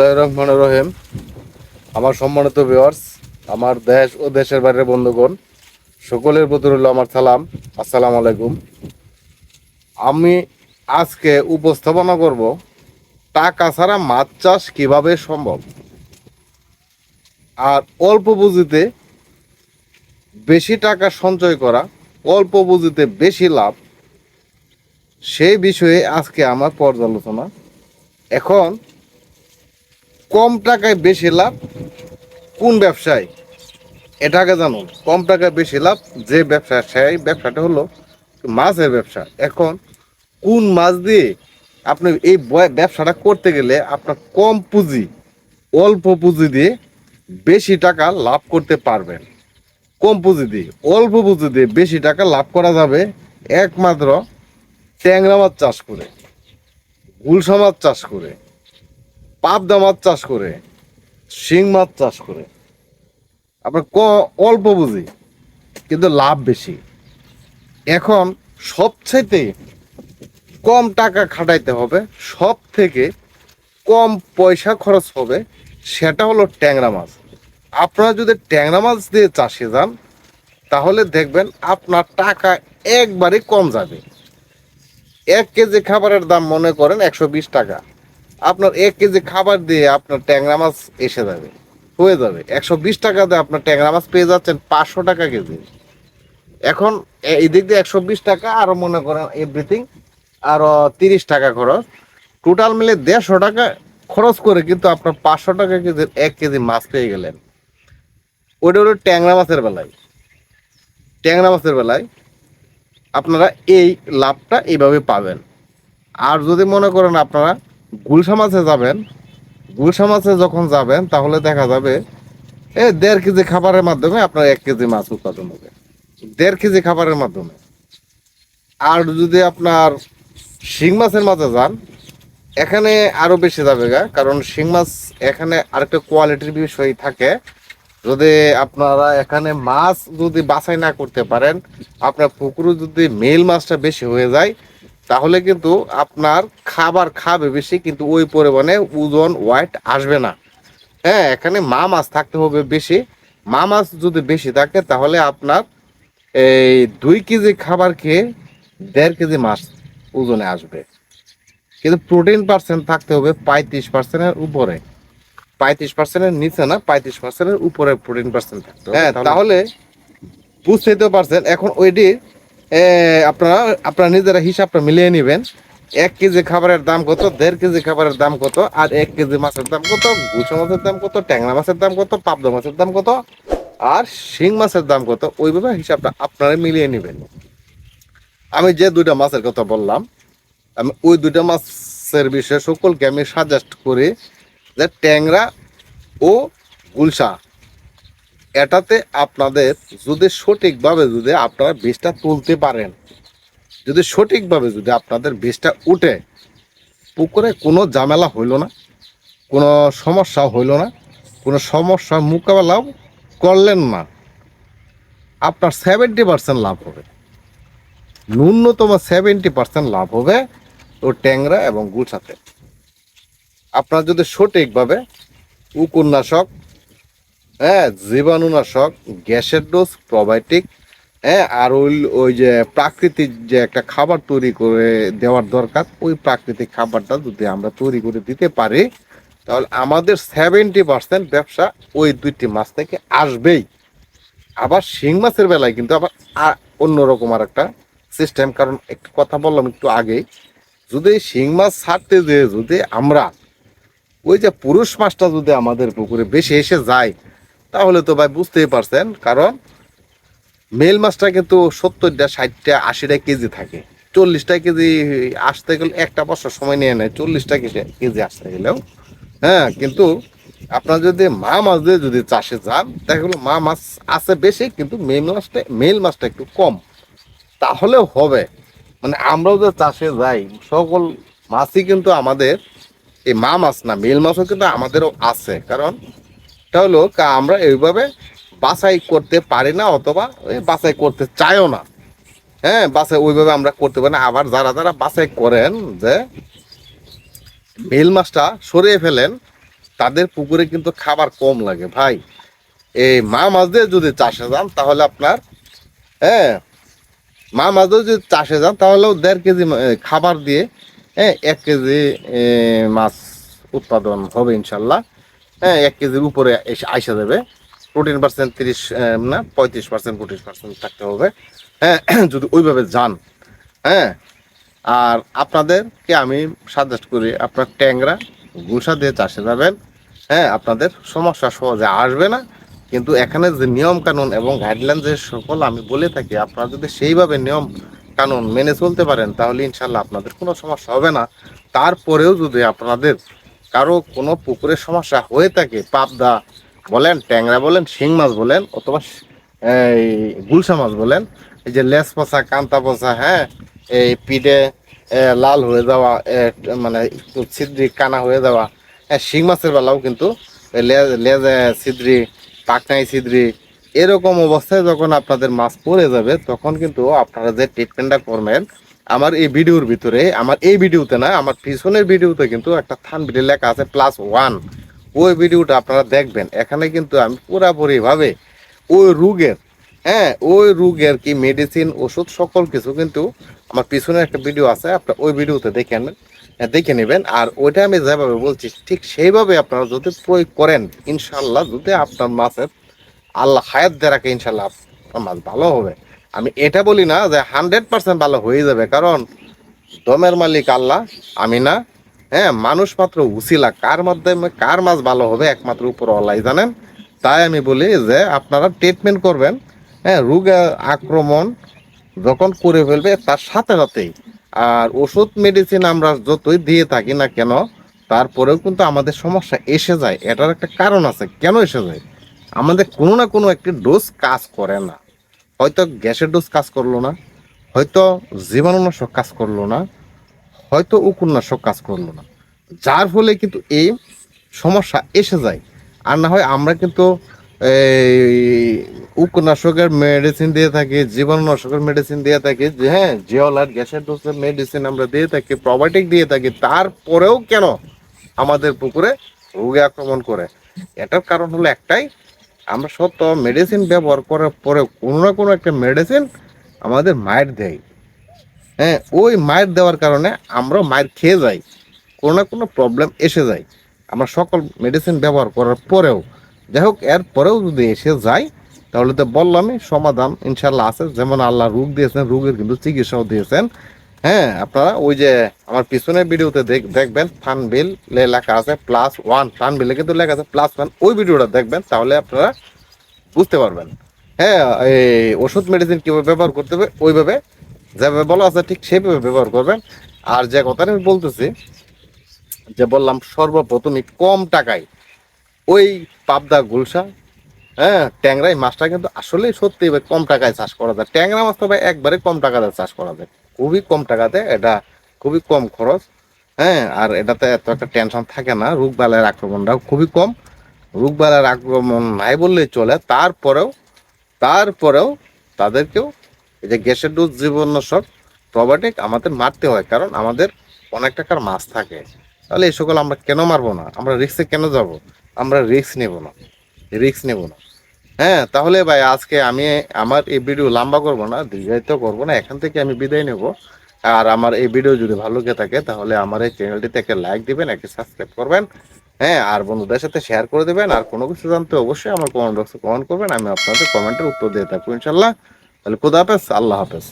বিসমুল্লাহ রহমান রহিম। আমার সম্মানিত ভিউয়ার্স আমার দেশ ও দেশের বাইরের বন্ধুগণ, সকলের প্রতি রইল আমার সালাম। আসসালামু আলাইকুম। আমি আজকে উপস্থাপনা করব টাকা ছাড়া মাছ চাষ কীভাবে সম্ভব? আর অল্প পুঁজিতে বেশি টাকা সঞ্চয় করা, অল্প পুঁজিতে বেশি লাভ, সেই বিষয়ে আজকে আমার পর্যালোচনা। এখন কম টাকায় বেশি লাভ কোন ব্যবসায়? এটা আগে জানুন। কম টাকায় বেশি লাভ যে ব্যবসা, সেই ব্যবসাটা হলো মাছের ব্যবসা। এখন কোন মাছ দিয়ে আপনি এই ব্যবসাটা করতে গেলে আপনার কম পুঁজি, অল্প পুঁজি দিয়ে বেশি টাকা লাভ করতে পারবেন। কম পুঁজি দিয়ে, অল্প পুঁজি দিয়ে বেশি টাকা লাভ করা যাবে একমাত্র ট্যাংরা মাছ চাষ করে, গুলশা মাছ চাষ করে। পাবদা মাছ চাষ করে, শিং মাছ চাষ করে। আপনার ক, অল্প বুঝি, কিন্তু লাভ বেশি। এখন সবচাইতে কম টাকা খাটাইতে হবে সব থেকে কম পয়সা খরচ হবে সেটা হলো ট্যাংরা মাছ। আপনারা যদি ট্যাংরা মাছ দিয়ে চাষে যান, তাহলে দেখবেন আপনার টাকা একবারে কম যাবে। এক কেজি খাবারের দাম মনে করেন একশো বিশ টাকা। আপনার এক কেজি খাবার দিয়ে আপনার ট্যাংরা মাছ এসে যাবে, হয়ে যাবে। একশো বিশ টাকা দিয়ে আপনার ট্যাংরা মাছ পেয়ে যাচ্ছেন পাঁচশো টাকা কেজি। এখন এই দিক দিয়ে একশো বিশ টাকা, আরও মনে করেন এভরিথিং আরও তিরিশ টাকা খরচ। টোটাল মিলে দেড়শো টাকা খরচ করে কিন্তু আপনার পাঁচশো টাকা কেজি এক কেজি মাছ পেয়ে গেলেন। ওইটা হলো ট্যাংরা মাছের বেলায়। ট্যাংরা মাছের বেলায় আপনারা এই লাভটা এইভাবে পাবেন। আর যদি মনে করেন আপনারা গুলশা মাছে যাবেন, গুলশা মাছে যখন যাবেন, তাহলে দেখা যাবে, এ, দেড় কেজি খাবারের মাধ্যমে আপনার এক কেজি মাছ উৎপাদন হবে। দেড় কেজি খাবারের মাধ্যমে। আর যদি আপনার শিং মাছের মাঝে যান, এখানে আরও বেশি যাবে গা, কারণ শিং মাছ এখানে আরেকটা কোয়ালিটির বিষয় থাকে। যদি আপনারা এখানে মাছ যদি বাছাই না করতে পারেন, আপনার পুকুরে যদি মেল মাছটা বেশি হয়ে যায় তাহলে কিন্তু আপনার খাবার খাবে বেশি কিন্তু ওই পরিমাণে ওজন ওয়াইট আসবে না। হ্যাঁ এখানে মা মাছ থাকতে হবে বেশি। মা মাছ যদি বেশি থাকে তাহলে আপনার এই দুই কেজি খাবার খেয়ে দেড় কেজি মাছ ওজনে আসবে। কিন্তু প্রোটিন পার্সেন্ট থাকতে হবে পঁয়ত্রিশ পার্সেন্টের উপরে। পঁয়ত্রিশ পার্সেন্টের নিচে না পঁয়ত্রিশ পার্সেন্টের উপরে প্রোটিন পার্সেন্ট থাকতে হবে। হ্যাঁ তাহলে বুঝতেই তো পারছেন এখন ওইটি আপনারা আপনারা নিজেরা হিসাবটা মিলিয়ে নেবেন। এক কেজি খাবারের দাম কত, দেড় কেজি খাবারের দাম কত, আর এক কেজি মাছের দাম কত গুছো মাছের দাম কত, ট্যাংরা মাছের দাম কত, পাবদা মাছের দাম কত, আর শিং মাছের দাম কত, ওইভাবে হিসাবটা আপনারা মিলিয়ে নেবেন। আমি যে দুইটা মাছের কথা বললাম, আমি ওই দুইটা মাছের বিষয়ে সকলকে আমি সাজেস্ট করি যে ট্যাংরা ও গুলশা এটাতে আপনাদের যদি সঠিকভাবে যদি আপনারা বীজটা তুলতে পারেন, যদি সঠিকভাবে যদি আপনাদের বীজটা উঠে, পুকুরে কোনো ঝামেলা হইল না, কোনো সমস্যা হইল না, কোনো সমস্যার মোকাবেলাও করলেন না, আপনার সেভেন্টি পার্সেন্ট লাভ হবে। ন্যূনতম সেভেন্টি পার্সেন্ট লাভ হবে ও ট্যাংরা এবং গুছাতে আপনার যদি সঠিকভাবে উপন্যাসক হ্যাঁ জীবাণুনাশক, গ্যাসের ডোজ প্রোবায়োটিক হ্যাঁ আর ওই ওই যে প্রাকৃতিক যে একটা খাবার তৈরি করে দেওয়ার দরকার, ওই প্রাকৃতিক খাবারটা যদি আমরা তৈরি করে দিতে পারি, তাহলে আমাদের সেভেন্টি পার্সেন্ট ব্যবসা ওই দুইটি মাছ থেকে আসবেই। আবার শিং মাছের বেলায় কিন্তু আবার অন্যরকম আর একটা সিস্টেম কারণ একটু কথা বললাম একটু আগেই, যদি শিং মাছ ছাড়তে যেয়ে যদি আমরা ওই যে পুরুষ মাছটা যদি আমাদের পুকুরে বেশি এসে যায় তাহলে তো ভাই বুঝতেই পারছেন, কারণ মেল মাছটা কিন্তু সত্তরটা, ষাটটা, আশিটা কেজি থাকে। চল্লিশটা কেজি আসতে গেলে একটা বছর সময় নিয়ে নেয়, চল্লিশটা কেজি আসতে গেলেও। হ্যাঁ কিন্তু আপনার যদি মা মাছ দিয়ে যদি চাষে যান, দেখা গেলো মা মাছ আছে বেশি, কিন্তু মেল মাছটা মেল মাছটা একটু কম। তাহলেও হবে। মানে আমরাও যে চাষে যাই, সকল মাছই কিন্তু আমাদের এই মা মাছ না, মেল মাছও কিন্তু আমাদেরও আছে। কারণ এটা হলো আমরা এইভাবে বাছাই করতে পারি না অথবা বাছাই করতে চাইও না। হ্যাঁ বাছাই ওইভাবে আমরা করতে পারি না। আবার যারা যারা বাছাই করেন যে মেল মাছটা সরিয়ে ফেলেন, তাদের পুকুরে কিন্তু খাবার কম লাগে ভাই। এই মা মাছ দিয়ে যদি চাষে যান, তাহলে আপনার হ্যাঁ মা মাছ দিয়ে যদি চাষে যান তাহলেও দেড় কেজি খাবার দিয়ে হ্যাঁ এক কেজি মাছ উৎপাদন হবে ইনশাল্লাহ। হ্যাঁ এক কেজির উপরে আইসা যাবে। প্রোটিন পার্সেন্ট তিরিশ না, পঁয়ত্রিশ পার্সেন্ট, পঁচিশ পার্সেন্ট থাকতে হবে। হ্যাঁ যদি ওইভাবে যান হ্যাঁ আর আপনাদেরকে আমি সাজেস্ট করি, আপনার ট্যাংরা গুলশা দিয়ে চাষে যাবেন। হ্যাঁ আপনাদের সমস্যা সহজে আসবে না। কিন্তু এখানে যে নিয়ম কানুন এবং গাইডলাইন যে সকল আমি বলে থাকি, আপনারা যদি সেইভাবে নিয়ম কানুন মেনে চলতে পারেন, তাহলে ইনশাল্লাহ আপনাদের কোনো সমস্যা হবে না। তারপরেও যদি আপনাদের কারও কোনো পুকুরের সমস্যা হয়ে থাকে, পাবদা বলেন, ট্যাংরা বলেন, শিং মাছ বলেন, অথবা এই গুলশা মাছ বলেন, এই যে লেস পচা, কান্তা পচা হ্যাঁ এই পিঠে লাল হয়ে যাওয়া মানে ছিদ্রি কানা হয়ে যাওয়া হ্যাঁ শিং মাছের বেলাও কিন্তু লেজে ছিদ্রি পাকনাই ছিদ্রি, এরকম অবস্থায় যখন আপনাদের মাছ পড়ে যাবে, তখন কিন্তু আপনারা যে ট্রিটমেন্টটা করবেন আমার এই ভিডিওর ভিতরে, আমার এই ভিডিওতে না, আমার পিছনের ভিডিওতে কিন্তু একটা থান ভিডিও লেখা আছে প্লাস ওয়ান ওই ভিডিওটা আপনারা দেখবেন। এখানে কিন্তু আমি পুরাপুরি ভাবে ওই রোগের হ্যাঁ ওই রোগের কি মেডিসিন ওষুধ, সকল কিছু কিন্তু আমার পিছনে একটা ভিডিও আছে, আপনার ওই ভিডিওতে দেখে নেন দেখে নেবেন। আর ওইটা আমি যেভাবে বলছি, ঠিক সেইভাবে আপনারা যদি প্রয়োগ করেন ইনশাল্লাহ যদি আপনার মাছের আল্লাহ হায়াত দিয়ে রাখে ইনশাল্লাহ আপনার মাছ ভালো হবে। আমি এটা বলি না যে হান্ড্রেড পার্সেন্ট ভালো হয়ে যাবে, কারণ দমের মালিক আল্লাহ, আমি না। হ্যাঁ মানুষ মাত্র উসিলা, কার মাধ্যমে, কার মাছ ভালো হবে একমাত্র উপর আল্লাহ জানেন? তাই আমি বলি যে আপনারা ট্রিটমেন্ট করবেন। হ্যাঁ রোগ আক্রমণ যখন করে ফেলবে, তার সাথে সাথেই। আর ওষুধ মেডিসিন আমরা যতই দিয়ে থাকি না কেন, তারপরেও কিন্তু আমাদের সমস্যা এসে যায়। এটার একটা কারণ আছে। কেন এসে যায়? আমাদের কোনো না কোনো একটি ডোজ কাজ করে না। হয়তো গ্যাসের ডোজ কাজ করল না, হয়তো জীবাণুনাশক কাজ করল না, হয়তো উপন্যাসক কাজ করল না। যার ফলে কিন্তু এই সমস্যা এসে যায়। আর না হয় আমরা কিন্তু এই উপনাশকের মেডিসিন দিয়ে থাকি, জীবাণুনাশকের মেডিসিন দিয়ে থাকি, যে হ্যাঁ জিওলার গ্যাসের ডোজের মেডিসিন আমরা দিয়ে থাকি প্রোবায়োটিক দিয়ে থাকি, তারপরেও কেন আমাদের পুকুরে রোগে আক্রমণ করে? এটার কারণ হলো একটাই আমরা সত্য মেডিসিন ব্যবহার করার পরে কোনো না কোনো একটা মেডিসিন আমাদের মায়ের দেয়। হ্যাঁ ওই মায়ের দেওয়ার কারণে আমরা মায়ের খেয়ে যাই, কোনো না কোনো প্রবলেম এসে যায়। আমরা সকল মেডিসিন ব্যবহার করার পরেও, যাই হোক, এর পরেও যদি এসে যায়, তাহলে তো বললামই সমাধান ইনশাল্লাহ আছে। যেমন আল্লাহ রোগ দিয়েছেন, রোগের কিন্তু চিকিৎসাও দিয়েছেন। হ্যাঁ আপনারা ওই যে আমার পিছনের ভিডিওতে দেখ- দেখবেন ফানবিল লেখা আছে প্লাস ওয়ান ফানবিলে কিন্তু লেখা আছে প্লাস ওয়ান ওই ভিডিওটা দেখবেন তাহলে আপনারা বুঝতে পারবেন। হ্যাঁ এই ওষুধ মেডিসিন কীভাবে ব্যবহার করতে হবে, ওইভাবে যেভাবে বলা আছে ঠিক সেইভাবে ব্যবহার করবেন। আর যে কথাটা আমি বলতেছি, যে বললাম সর্বপ্রথমই কম টাকায় ওই পাবদা গুলশা হ্যাঁ ট্যাংরাই মাছটা কিন্তু আসলেই সত্যি কম টাকায় চাষ করা যায়। ট্যাংরা মাছটা ভাই একবারে কম টাকাতে চাষ করা যায়। খুবই কম টাকাতে, এটা খুবই কম খরচ। হ্যাঁ আর এটাতে এত একটা টেনশন থাকে না রোগবালের আক্রমণটাও খুবই কম। রোগবালের আক্রমণ নাই বললেই চলে। তারপরেও তারপরেও তাদেরকেও এই যে গ্যাসের ডোজ জীবনাশক প্রবাটিক আমাদের মারতে হয়, কারণ আমাদের অনেক টাকার মাছ থাকে। তাহলে এই সকল আমরা কেন মারবো না? আমরা রিক্সে কেন যাব? আমরা রিক্স নেব না। রিক্স নেব না। হ্যাঁ তাহলে ভাই আজকে আমি আমার এই ভিডিও লম্বা করব না, দীর্ঘায়িত করব না, এখান থেকে আমি বিদায় নেব। আর আমার এই ভিডিও যদি ভালো লেগে থাকে, তাহলে আমার এই চ্যানেলটিতে একটা লাইক দিবেন, একটা সাবস্ক্রাইব করবেন হ্যাঁ আর বন্ধুদের সাথে শেয়ার করে দেবেন, আর কোনো কিছু জানতে অবশ্যই আমার কমেন্ট বক্সে কমেন্ট করবেন, আমি আপনাদের কমেন্টের উত্তর দিয়ে থাকব, ইনশাল্লাহ। তাহলে খুদা হাফেজ, আল্লাহ হাফেজ।